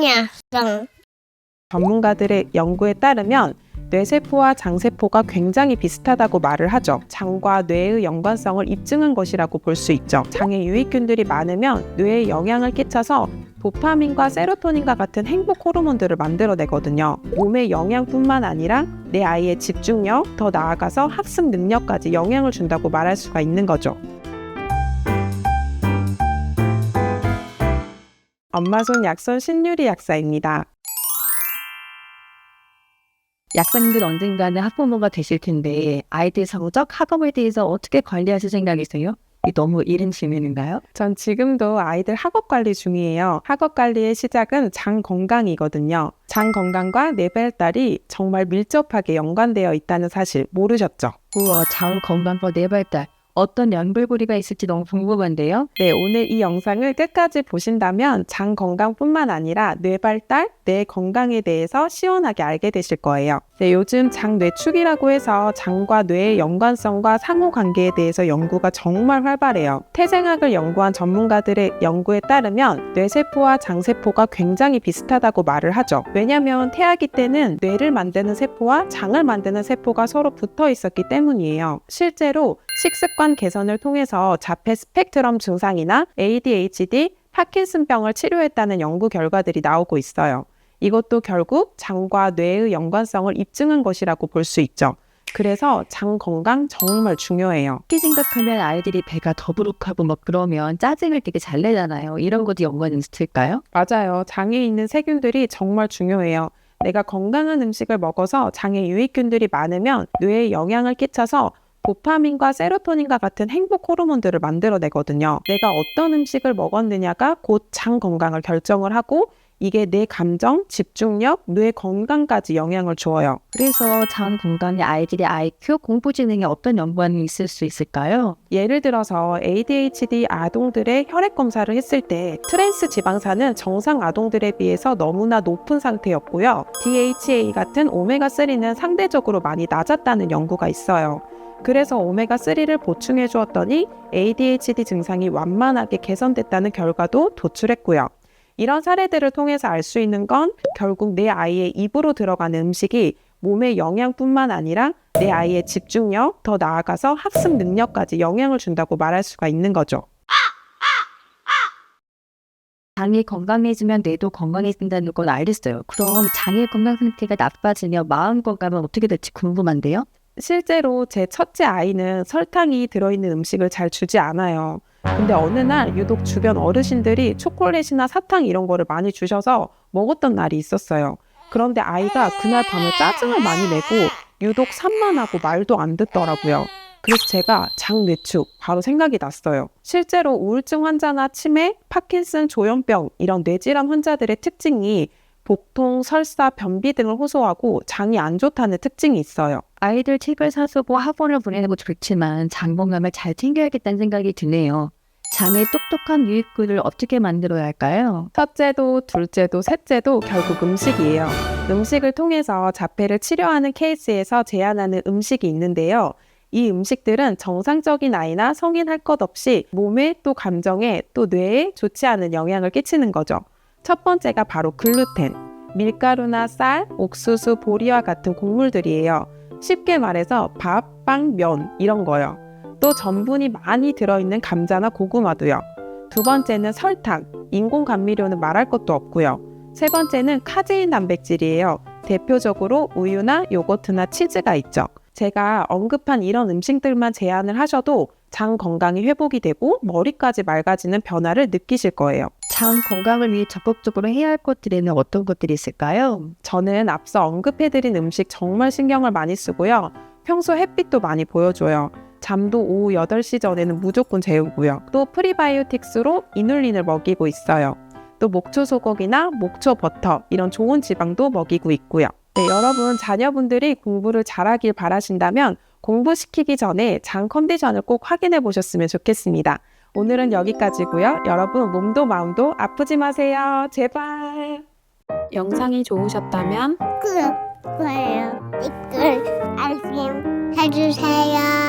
녀석. 전문가들의 연구에 따르면 뇌세포와 장세포가 굉장히 비슷하다고 말을 하죠. 장과 뇌의 연관성을 입증한 것이라고 볼 수 있죠. 장에 유익균들이 많으면 뇌에 영향을 끼쳐서 도파민과 세로토닌과 같은 행복 호르몬들을 만들어내거든요. 몸의 영양뿐만 아니라 내 아이의 집중력, 더 나아가서 학습 능력까지 영향을 준다고 말할 수가 있는 거죠. 엄마 손 약손 신유리 약사입니다. 약사님들 언젠가는 학부모가 되실 텐데 아이들 성적, 학업에 대해서 어떻게 관리하실 생각이세요? 이 너무 이른 질문인가요? 전 지금도 아이들 학업 관리 중이에요. 학업 관리의 시작은 장 건강이거든요. 장 건강과 뇌 발달이 정말 밀접하게 연관되어 있다는 사실 모르셨죠? 우와, 장 건강과 뇌 발달. 어떤 연결고리가 있을지 너무 궁금한데요. 네, 오늘 이 영상을 끝까지 보신다면 장 건강뿐만 아니라 뇌 발달, 뇌 건강에 대해서 시원하게 알게 되실 거예요. 네, 요즘 장 뇌축이라고 해서 장과 뇌의 연관성과 상호 관계에 대해서 연구가 정말 활발해요. 태생학을 연구한 전문가들의 연구에 따르면 뇌세포와 장세포가 굉장히 비슷하다고 말을 하죠. 왜냐하면 태아기 때는 뇌를 만드는 세포와 장을 만드는 세포가 서로 붙어 있었기 때문이에요. 실제로 식습관 개선을 통해서 자폐 스펙트럼 증상이나 ADHD, 파킨슨병을 치료했다는 연구 결과들이 나오고 있어요. 이것도 결국 장과 뇌의 연관성을 입증한 것이라고 볼 수 있죠. 그래서 장 건강 정말 중요해요. 특히 생각하면 아이들이 배가 더부룩하고 막 그러면 짜증을 되게 잘 내잖아요. 이런 것도 연관이 있을까요? 맞아요. 장에 있는 세균들이 정말 중요해요. 내가 건강한 음식을 먹어서 장에 유익균들이 많으면 뇌에 영향을 끼쳐서 도파민과 세로토닌과 같은 행복 호르몬들을 만들어내거든요. 내가 어떤 음식을 먹었느냐가 곧 장 건강을 결정을 하고 이게 내 감정, 집중력, 뇌 건강까지 영향을 주어요. 그래서 장 건강에 아이들의 IQ, 공부 지능에 어떤 연관이 있을 수 있을까요? 예를 들어서 ADHD 아동들의 혈액 검사를 했을 때 트랜스 지방산은 정상 아동들에 비해서 너무나 높은 상태였고요. DHA 같은 오메가3는 상대적으로 많이 낮았다는 연구가 있어요. 그래서 오메가3를 보충해 주었더니 ADHD 증상이 완만하게 개선됐다는 결과도 도출했고요. 이런 사례들을 통해서 알 수 있는 건 결국 내 아이의 입으로 들어가는 음식이 몸의 영양뿐만 아니라 내 아이의 집중력, 더 나아가서 학습 능력까지 영향을 준다고 말할 수가 있는 거죠. 장이 건강해지면 뇌도 건강해진다는 건 알겠어요. 그럼 장의 건강 상태가 나빠지면 마음 건강은 어떻게 될지 궁금한데요. 실제로 제 첫째 아이는 설탕이 들어있는 음식을 잘 주지 않아요. 근데 어느 날 유독 주변 어르신들이 초콜릿이나 사탕 이런 거를 많이 주셔서 먹었던 날이 있었어요. 그런데 아이가 그날 밤에 짜증을 많이 내고 유독 산만하고 말도 안 듣더라고요. 그래서 제가 장뇌축 바로 생각이 났어요. 실제로 우울증 환자나 치매, 파킨슨, 조현병 이런 뇌질환 환자들의 특징이 복통, 설사, 변비 등을 호소하고 장이 안 좋다는 특징이 있어요. 아이들 책을 사주고 학원을 보내는 거 좋지만 장 건강을 잘 챙겨야겠다는 생각이 드네요. 장에 똑똑한 유익균을 어떻게 만들어야 할까요? 첫째도, 둘째도, 셋째도 결국 음식이에요. 음식을 통해서 자폐를 치료하는 케이스에서 제안하는 음식이 있는데요. 이 음식들은 정상적인 아이나 성인 할 것 없이 몸에 또 감정에 또 뇌에 좋지 않은 영향을 끼치는 거죠. 첫 번째가 바로 글루텐. 밀가루나 쌀, 옥수수, 보리와 같은 곡물들이에요. 쉽게 말해서 밥, 빵, 면 이런 거요. 또 전분이 많이 들어있는 감자나 고구마도요. 두 번째는 설탕, 인공 감미료는 말할 것도 없고요. 세 번째는 카제인 단백질이에요. 대표적으로 우유나 요거트나 치즈가 있죠. 제가 언급한 이런 음식들만 제한을 하셔도 장 건강이 회복이 되고 머리까지 맑아지는 변화를 느끼실 거예요. 장 건강을 위해 적극적으로 해야 할 것들에는 어떤 것들이 있을까요? 저는 앞서 언급해드린 음식 정말 신경을 많이 쓰고요. 평소 햇빛도 많이 보여줘요. 잠도 오후 8시 전에는 무조건 재우고요. 또 프리바이오틱스로 이눌린을 먹이고 있어요. 또 목초 소고기나 목초 버터 이런 좋은 지방도 먹이고 있고요. 네, 여러분 자녀분들이 공부를 잘하길 바라신다면 공부시키기 전에 장 컨디션을 꼭 확인해 보셨으면 좋겠습니다. 오늘은 여기까지고요. 여러분 몸도 마음도 아프지 마세요. 제발. 영상이 좋으셨다면 구독, 좋아요, 댓글, 알림 해주세요.